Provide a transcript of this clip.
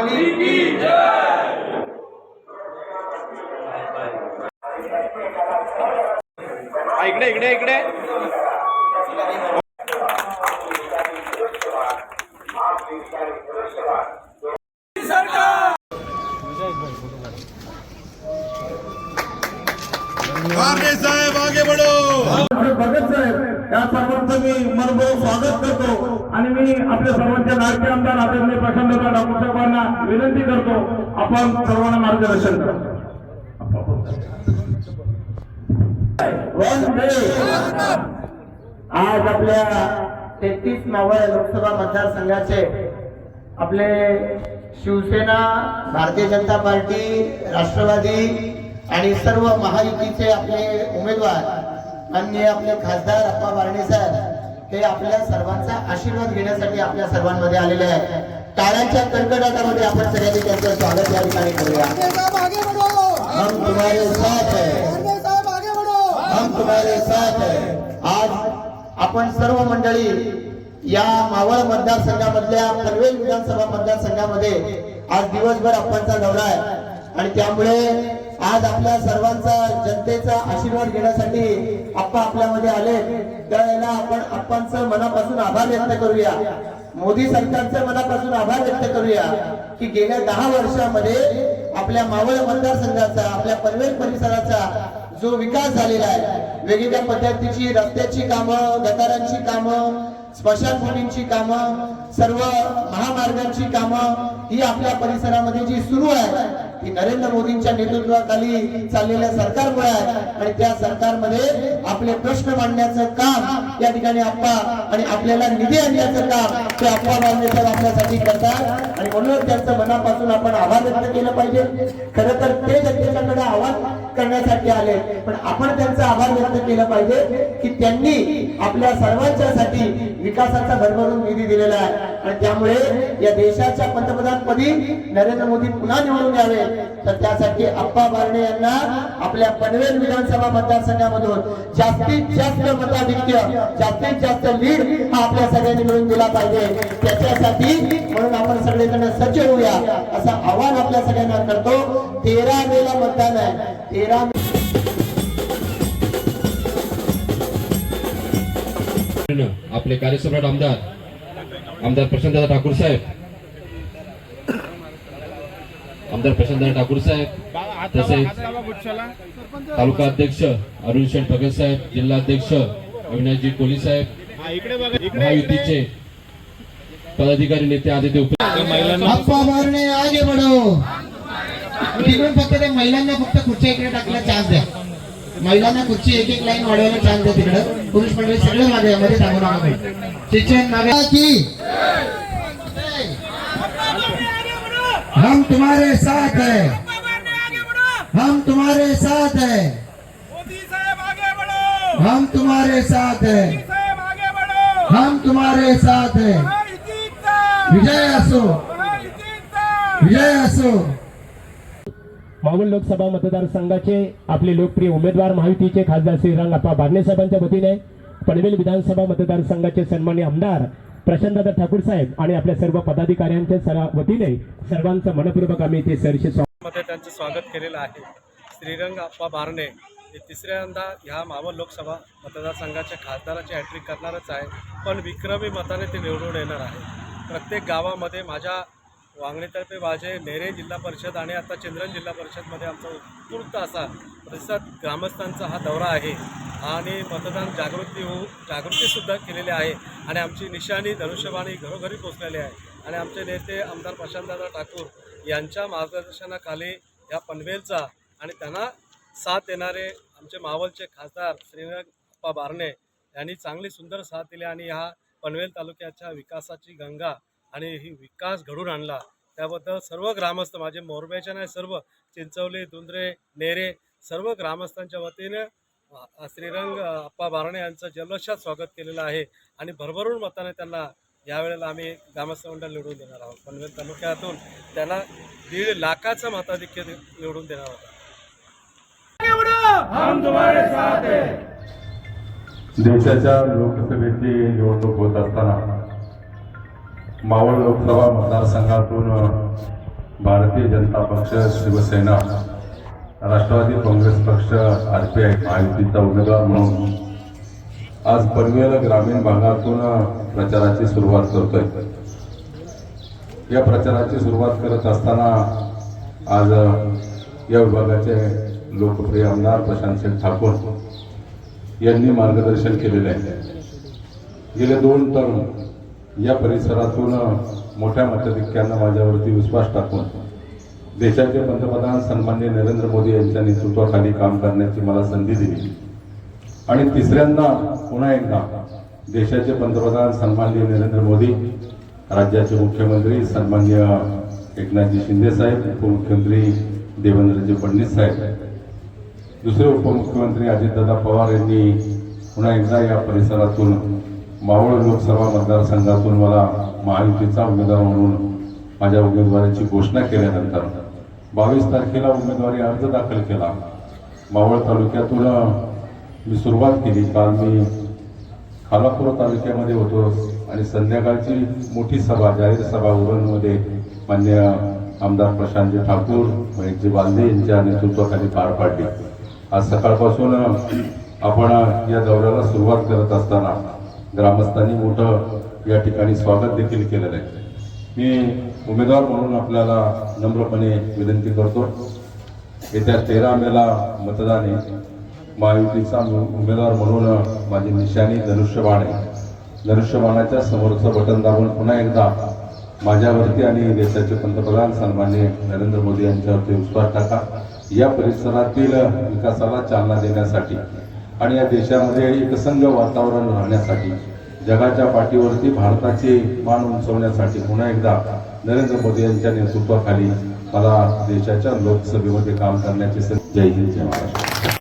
बजरंग की हा, इकडे इकडे इकडे। आगे साहेब आगे बढ़ो। भगत साहेब या सर्वांचं मी स्वागत करतो। आणि मी आपल्या सर्वांच्या लाडके आमदार आदरणीय प्रशांतदा डॉक्टर साहेबांना विनंती करतो आपण सर्वांना मार्गदर्शन करा. आज आपल्या तेहतीस नव्या लोकसभा मतदारसंघाचे आपले शिवसेना भारतीय जनता पार्टी राष्ट्रवादी आणि सर्व महायुतीचे आपले उमेदवार माननीय आपले खासदार अप्पा बारणे साहेब हे आपल्या सर्वांचा आशीर्वाद घेण्यासाठी आपल्या सर्वांमध्ये आलेले आहे टाळ्यांच्या कडकडाटामध्ये आपण सगळ्यांनी त्यांचं स्वागत या ठिकाणी करूया. हम तुम्हारे साथ है. हम तुम्हारे साथ है. आज आपण सर्व मंडळी या मावळ मतदारसंघामधल्या पनवेल विधानसभा मतदारसंघामध्ये आज दिवसभर आपणचा दौरा आहे. आणि त्यामुळे आज आपल्या सर्वांचा जनतेचा आशीर्वाद घेण्यासाठी आप्पा आपल्यामध्ये आले. त्यावेळेला आपण आप्पांचं मनापासून आभार व्यक्त करूया. मोदी सरकारचं मनापासून आभार व्यक्त करूया की गेल्या दहा वर्षामध्ये आपल्या मावळ मतदारसंघाचा आपल्या पनवेल परिसराचा जो विकास झालेला आहे वेगवेगळ्या पद्धतीची रस्त्याची कामं गटारांची कामं स्मशानभूमींची कामं सर्व महामार्गांची कामं ही आपल्या परिसरामध्ये जी सुरू आहे ती नरेंद्र मोदींच्या नेतृत्वाखाली चाललेल्या सरकारमुळे आहे. आणि त्या सरकारमध्ये आपले प्रश्न मांडण्याचं काम या ठिकाणी आप्पा आणि आपल्याला निधी आणण्याचं काम ते आप्पा बांधणेकर आपल्यासाठी करतात. आणि म्हणून त्यांचं मनापासून आपण आभार व्यक्त केलं पाहिजे. खर तर ते जनतेच्याकडे आवाज करण्यासाठी आले. पण आपण त्यांचा आभार व्यक्त केला पाहिजे की त्यांनी आपल्या सर्वांच्यासाठी विकासाचा भरभरून निधी दिलेला आहे. आणि त्यामुळे या देशाच्या पंतप्रधानपदी नरेंद्र मोदी पुन्हा निवडून यावे. तर त्यासाठी अप्पा बारणे यांना आपल्या पनवेल विधानसभा मतदारसंघामधून जास्तीत जास्त मताधिक्य जास्तीत जास्त लीड हा आपल्या सगळ्यांनी मिळून दिला पाहिजे. त्याच्यासाठी म्हणून आपण सगळेजण सज्ज होऊया. असं आव्हान आपल्या सगळ्यांना करतो. तेरा मेला मतदान आहे. तेरा मे आपले कार्यसम्राट आमदार आमदार प्रशांतदा ठाकूर साहेब. आमदार प्रशांतदा ठाकूर साहेब तसेच तालुका अध्यक्ष अरुण शेठ भगत साहेब जिल्हा अध्यक्ष अविनाशजी कोहली साहेब महायुतीचे पदाधिकारी नेते अप्पा मारणे आगे बढो. तिकडून फक्त ते महिलांना फक्त खुर्च्या इकडे टाकला चान्स द्या. महिलांना खुर्ची एक एक लाईन वाढवायला चान्स द्या तिकडं. पुरुष मंडळी सगळे मागे मध्ये शिक्षण की हम तुम्हारे साथ है। हम तुम्हारे साथ है। मोदी साहेब आगे बढ़ो हम तुम्हारे साथ है। साहेब हम तुम्हारे साथ है। विजय असो। विजय असो। मावळ लोकसभा मतदारसंघाचे आपले लोकप्रिय उमेदवार महायुतीचे खासदार श्रीरंग अप्पा बारणे साहेबांच्या वतीने पनवेल विधानसभा मतदारसंघाचे सन्मान्य आमदार प्रशांतदा ठाकूर साहेब आणि आपल्या सर्व पदाधिकाऱ्यांच्या सर्व वतीने सर्वांचं मनपूर्वक आम्ही ते सरशी मध्ये त्यांचं स्वागत केलेलं आहे. श्रीरंग अप्पा बारणे हे तिसऱ्यांदा ह्या मावळ लोकसभा मतदारसंघाच्या खासदाराची हॅट्रिक करणारच आहे. पण विक्रमी मताने ते निवडून येणार आहे. प्रत्येक गावामध्ये माझ्या वांगणीतर्फे माझे नेरे जिल्हा परिषद आणि आता चंद्रन जिल्हा परिषदमध्ये आमचा उत्स्फूर्त असा प्रतिसाद ग्रामस्थांचा हा दौरा आहे. आणि मतदान जागृती होऊ जागृतीसुद्धा केलेली आहे. आणि आमची निशाणी धनुष्यबाणी घरोघरी पोचलेली आहे. आणि आमचे नेते आमदार प्रशांतदादा ठाकूर यांच्या मार्गदर्शनाखाली या पनवेलचा आणि त्यांना साथ देणारे आमचे मावलचे खासदार श्रीरंग बारणे यांनी चांगली सुंदर साथ दिली आणि ह्या पनवेल तालुक्याच्या विकासाची गंगा आणि ही विकास घडून आणला. त्याबद्दल सर्व ग्रामस्थ माझे मोरब्याचे नाही सर्व चिंचवली दुंद्रे नेरे सर्व ग्रामस्थांच्या वतीने श्रीरंग अप्पा बारणे यांचं जल्लोषात स्वागत केलेलं आहे. आणि भरभरून मताने त्यांना यावेळेला आम्ही ग्रामस्थ मंडळ निवडून देणार आहोत. पनवेल तालुक्यातून त्यांना दीड लाखाचं मताधिक्य निवडून देणार आहोत. देशाच्या लोकसभेची निवडणूक होत असताना मावळ लोकसभा मतदारसंघातून भारतीय जनता पक्ष शिवसेना राष्ट्रवादी काँग्रेस पक्ष आर पी आय महायुतीचा उमेदवार म्हणून आज पनवेल ग्रामीण भागातून प्रचाराची सुरुवात करतोय. या प्रचाराची सुरुवात करत असताना आज या विभागाचे लोकप्रिय आमदार प्रशांत सिंग ठाकूर यांनी मार्गदर्शन केलेले आहे. गेले दोन टर्म या परिसरातून मोठ्या मताधिक्यानं माझ्यावरती विश्वास टाकून देशाचे पंतप्रधान सन्मान्य नरेंद्र मोदी यांच्या नेतृत्वाखाली काम करण्याची मला संधी दिली. आणि तिसऱ्यांदा पुन्हा एकदा देशाचे पंतप्रधान सन्माननीय नरेंद्र मोदी राज्याचे मुख्यमंत्री सन्मान्य एकनाथजी शिंदे साहेब उपमुख्यमंत्री देवेंद्रजी फडणवीस साहेब. दुसरे उपमुख्यमंत्री अजितदादा पवार यांनी पुन्हा एकदा या परिसरातून मावळ लोकसभा मतदारसंघातून मला महायुतीचा उमेदवार म्हणून माझ्या उमेदवारीची घोषणा केल्यानंतर बावीस तारखेला उमेदवारी अर्ज दाखल केला. मावळ तालुक्यातून मी सुरुवात केली. काल मी खालापूर तालुक्यामध्ये होतो आणि संध्याकाळची मोठी सभा जाहीर सभा उरणमध्ये मान्य आमदार प्रशांतजी ठाकूर महेशजी बालदे यांच्या नेतृत्वाखाली पार पाडली. आज सकाळपासून आपण या दौऱ्याला सुरुवात करत असताना ग्रामस्थांनी मोठं या ठिकाणी स्वागत देखील केलेलं आहे. मी उमेदवार म्हणून आपल्याला नम्रपणे विनंती करतो. येत्या तेरा मेला मतदान आहे. महायुतीचा उमेदवार म्हणून माझी निशाणी धनुष्यबाण आहे. धनुष्यबाणाच्या समोरचं बटन दाबून पुन्हा एकदा माझ्यावरती आणि देशाचे पंतप्रधान सन्माननीय नरेंद्र मोदी यांच्यावरती विश्वास टाका. या परिसरातील विकासाला चालना देण्यासाठी आणि या देशामध्ये एकसंघ वातावरण राहण्यासाठी जगाच्या पाठीवरती भारताची मान उंचवण्यासाठी पुन्हा एकदा नरेंद्र मोदी यांच्या नेतृत्वाखाली मला देशाच्या लोकसभेमध्ये काम करण्याची संधी. जय हिंद जय महाराष्ट्र.